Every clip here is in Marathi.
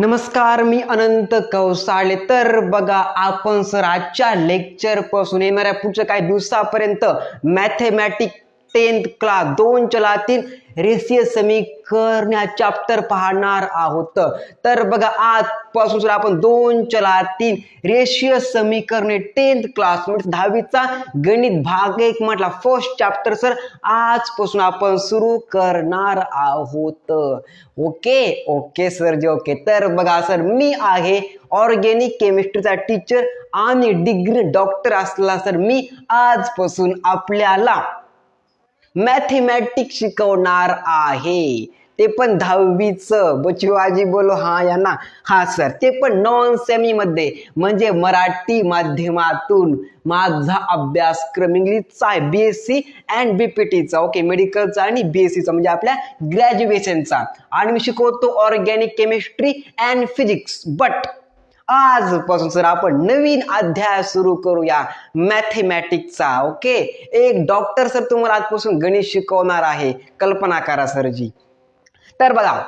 नमस्कार मी अनंत कौसाळे. तर बघा आपण सर आजच्या लेक्चरपासून येणाऱ्या पुढच्या काही दिवसापर्यंत मॅथेमॅटिक टेन्थ क्लास दोन चलातील रेषीय समीकरण चॅप्टर पाहणार आहोत. तर बघा आजपासून सर आपण दोन चलातील रेषीय समीकरणे टेन्थ क्लास म्हणजे दहावीचा गणित भाग एक म्हटला फर्स्ट चॅप्टर सर आजपासून आपण सुरू करणार आहोत. ओके? ओके सर जे ओके. तर बघा सर मी आहे ऑर्गेनिक केमिस्ट्रीचा टीचर आणि डिग्री डॉक्टर असला सर मी आजपासून आपल्याला मॅथेमॅटिक्स शिकवणार आहे. ते पण दहावीचं. बचिवाजी बोलो हा यांना हा सर. ते पण नॉन सेमी मध्ये. म्हणजे मराठी माध्यमातून माझा अभ्यासक्रम इंग्लिशचा आहे B S C and B P टीचा ओके मेडिकलचा आणि बी एस सीचा म्हणजे आपल्या ग्रॅज्युएशनचा आणि मी शिकवतो organic chemistry and physics but आजपासून सर आपण नवीन अध्याय सुरू करूया मॅथेमॅटिक्सचा ओके एक डॉक्टर सर तुम्हाला आजपासून गणित शिकवणार आहे. कल्पना करा सरजी. तर बघा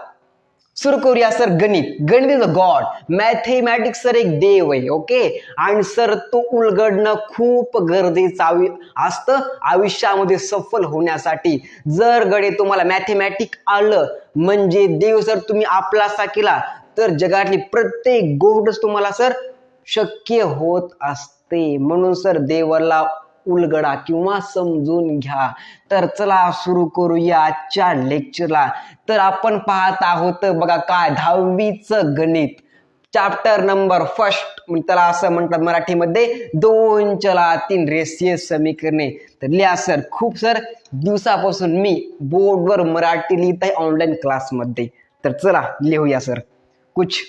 सुरू करूया सर गणित. गणित is a god mathematics sir एक देव आहे ओके आणि सर तो उलगडणं खूप गरजेचं असतं आयुष्यामध्ये सफल होण्यासाठी. जर गडे तुम्हाला मॅथेमॅटिक आलं म्हणजे देव सर तुम्ही आपलासा केला तर जगातली प्रत्येक गोष्टच तुम्हाला सर शक्य होत असते. म्हणून सर देवाला उलगडा किंवा समजून घ्या. तर चला सुरू करूया आजच्या लेक्चरला तर आपण पाहत आहोत बघा काय? दहावीचं गणित. चॅप्टर नंबर फर्स्ट त्याला असं म्हणतात मराठीमध्ये दोन चला तीन रेषीय समीकरणे. तर लिहा सर. खूप सर दिवसापासून मी बोर्डवर मराठी लिहित आहे ऑनलाईन क्लासमध्ये तर चला लिहूया सर. कुछ।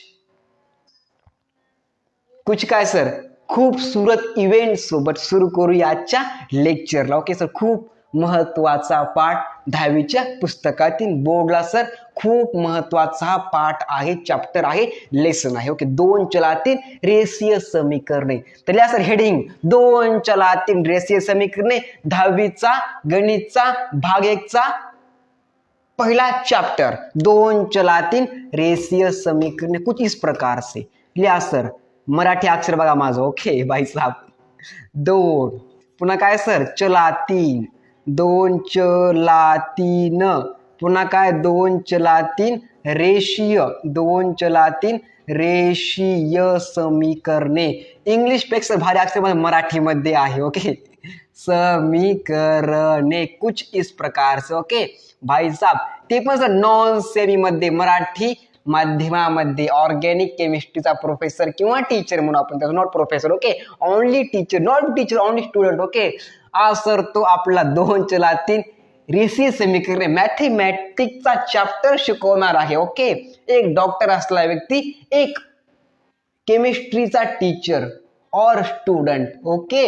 कुछ काय सर? खूपसूरत इव्हेंट सोबत सुरू करूया आजच्या लेक्चरला ओके सर खूप महत्त्वाचा पाठ दहावीच्या पुस्तकातील बोर्डला सर. खूप महत्त्वाचा हा पाठ आहे चॅप्टर आहे लेसन आहे. ओके दोन चलातील रेसीय समीकरणे. तर या सर हेडिंग दोन चलातील रेसीय समीकरणे. दहावीचा गणितचा भाग एकचा पहला चैप्टर दोन चलातील रेषीय समीकरणे कुछ इस प्रकार से. लिहा सर मराठी अक्षर बघा माझं ओके भाई साहब. दोन. पुन्हा काय सर चलातीन दोन चलातीन. पुन्हा काय? दोन चलातीन रेषीय दोन चलातीन रेषीय समीकरणे. इंग्लिशपेक्षा भारी अक्षर मराठीमध्ये आहे ओके समीकरणे. कुछ इस प्रकार से ओके भाई साहब ते पण सर नॉन सेमी मध्ये मराठी माध्यमामध्ये ऑर्गॅनिक केमिस्ट्रीचा प्रोफेसर किंवा टीचर म्हणून आपण त्याचं not professor okay only teacher not teacher only student okay आज सर तो आपला दोन चलातील रिसी समीकरणे मॅथेमॅटिकचा चॅप्टर शिकवणार आहे ओके एक डॉक्टर असला व्यक्ती एक केमिस्ट्रीचा टीचर और स्टुडंट ओके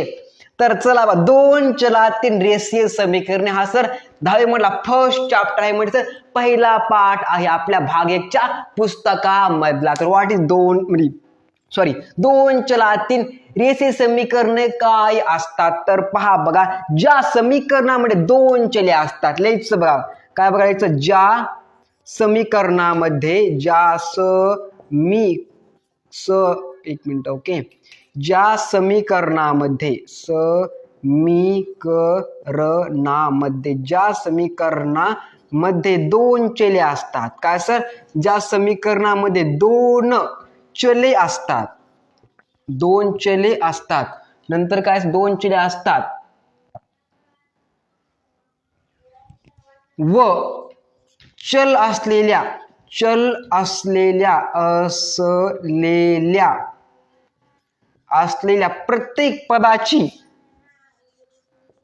तर चला बा दोन चलातील रेषीय समीकरणे. हा सर दहावी म्हटला फर्स्ट चॅप्टर आहे म्हणजे सर पहिला पाठ आहे आपल्या भाग एकच्या पुस्तकामधला. तर वाट इज दोन म्हणजे सॉरी दोन चलातील रेषीय समीकरणे काय असतात? तर पहा बघा ज्या समीकरणामध्ये दोन चले असतात लईच बघा. काय बघायचं ज्या समीकरणामध्ये ज्या स मी स एक मिनिट ओके ज्या समीकरणामध्ये समीकरणामध्ये ज्या समीकरणामध्ये दोन चले असतात काय सर? ज्या समीकरणामध्ये दोन चले असतात दोन चले असतात. नंतर काय? दोन चले असतात. व चल असलेल्या चल असलेल्या असलेल्या असलेल्या प्रत्येक पदाची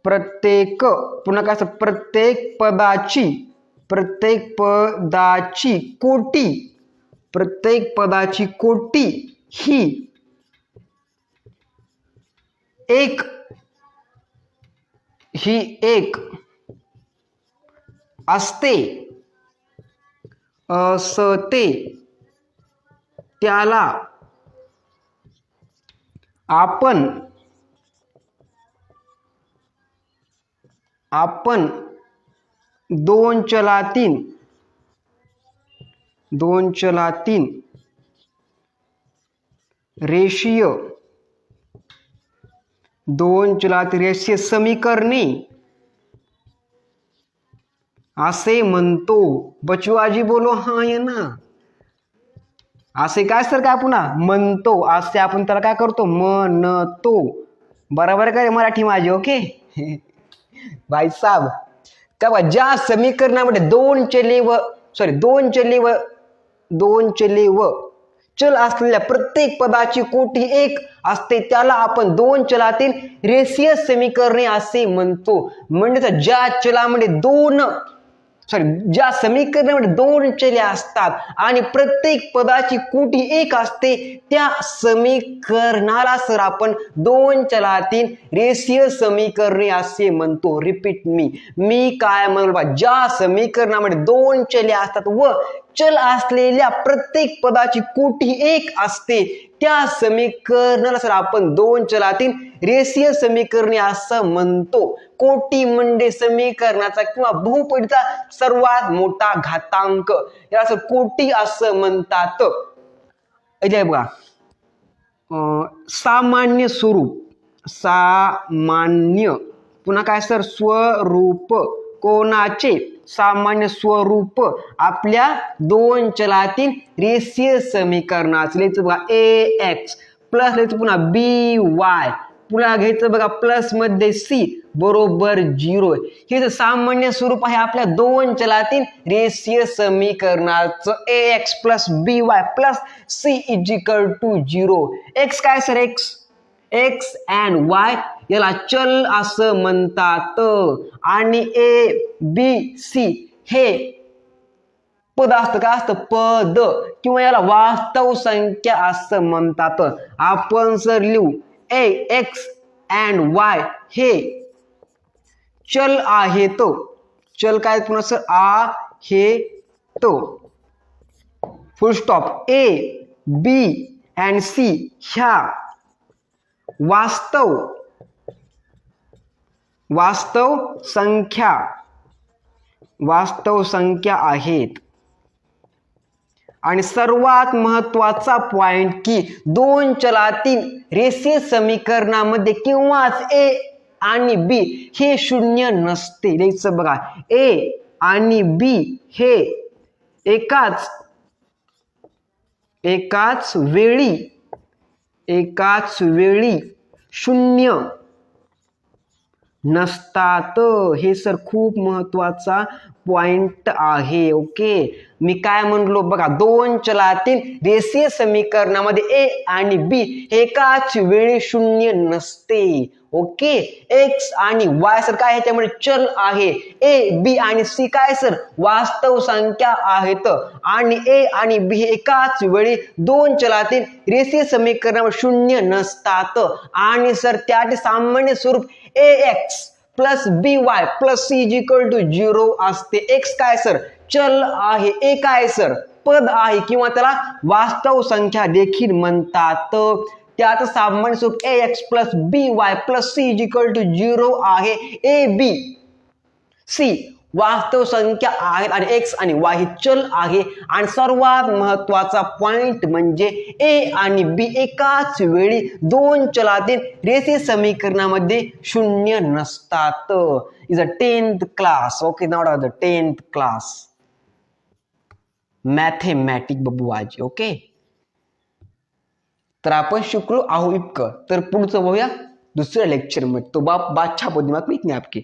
प्रत्येक पुन्हा काय असं प्रत्येक पदाची प्रत्येक पदाची कोटी प्रत्येक पदाची कोटी ही एक ही एक असते असते. त्याला आपण आपण दोन चलातीन दोन चलातीन रेषीय, दोन चलातील रेषीय समीकरणे, असे म्हणतो. बचवाजी बोलो, हा आहे ना. असे काय सर काय पुन्हा? म्हणतो. असे आपण त्याला काय करतो? म्हणतो. बरोबर काय रे मराठी माझी? ओके? भाई साहेब का बा ज्या समीकरणामध्ये दोन चले व सॉरी दोन चले व दोन चले व चल असलेल्या प्रत्येक पदाची कोटी एक असते त्याला आपण दोन चलातील रेसियस समीकरणे असे म्हणतो. म्हणजे ज्या चलामध्ये दोन सॉरी ज्या समीकरणामध्ये दोन चले असतात आणि प्रत्येक पदाची कोटी एक असते त्या समीकरणाला सर आपण दोन चलातील रेषीय समीकरणे असे म्हणतो. रिपीट मी मी काय म्हणलो बा? ज्या समीकरणामध्ये दोन चले असतात व चल असलेल्या प्रत्येक पदाची कोटी एक असते. त्या समीकरणाला सर आपण दोन चलातील रेषीय समीकरणे असं म्हणतो. कोटी म्हणजे समीकरणाचा किंवा बहुपडीचा सर्वात मोठा घातांक. याला असं कोटी असं म्हणतात. बघा. सामान्य स्वरूप. सामान्य. पुन्हा काय सर? स्वरूप. कोणाचे? सामान्य स्वरूप आपल्या दोन चलातील रेषीय समीकरण लिहायचं बघा ए एक्स प्लस लिहायचं पुन्हा बी वाय. पुन्हा घ्यायचं बघा प्लसमध्ये सी बरोबर झिरो. हे जे सामान्य स्वरूप आहे आपल्या दोन चलातील रेषीय समीकरणाचं A X plus B Y plus C is equal to zero. X काय sir? X. X and Y याला चल असं म्हणतात. आणि ए बी सी हे पद असतं काय असतं पद. किंवा याला वास्तव संख्या असं म्हणतात. आपण सर लिहू ए एक्स अँड वाय हे चल आहे तो चल काय पुन्हा सर आ हे तो. Full stop A B and C ह्या वास्तव वास्तव संख्या. वास्तव संख्या आहेत. आणि सर्वात महत्त्वाचा पॉइंट की दोन चलातील रेषीय समीकरणामध्ये किंवाच ए आणि बी हे शून्य नसते. लिहायचं बघा. ए आणि बी हे एकाच एकाच वेळी एकाच वेळी शून्य नसतात. हे सर खूप महत्त्वाचा पॉइंट आहे ओके मी काय म्हणलो बघा दोन चलातील रेषीय समीकरणामध्ये ए आणि बी एकाच वेळी शून्य नसते ओके एक्स आणि वाय सर काय त्यामुळे चल आहे. ए बी आणि सी काय सर? वास्तव संख्या आहेत. आणि ए आणि बी एकाच वेळी दोन चलातील रेषीय समीकरणावर शून्य नसतात. आणि सर त्याचे सामान्य स्वरूप A X plus B Y plus C is equal to zero असते. एक्स काय सर? चल आहे. ए काय सर? पद आहे. किंवा त्याला वास्तव संख्या देखील म्हणतात. त्यात सामान्य सुख A X plus B Y plus C is equal to zero आहे. A B C. वास्तव संख्या आहेत आणि एक्स आणि वाय हे चल आहे. आणि सर्वात महत्त्वाचा पॉइंट म्हणजे ए आणि बी एकाच वेळी दोन चलातील रेसी समीकरणामध्ये शून्य नसतात. Is a tenth class okay not the tenth class mathematic बबुआजी okay तर आपण शिकलो आहो इतकं. तर पुढचं बघूया दुसऱ्या लेक्चरमध्ये तो बाप बादशाह पद्धती आपकी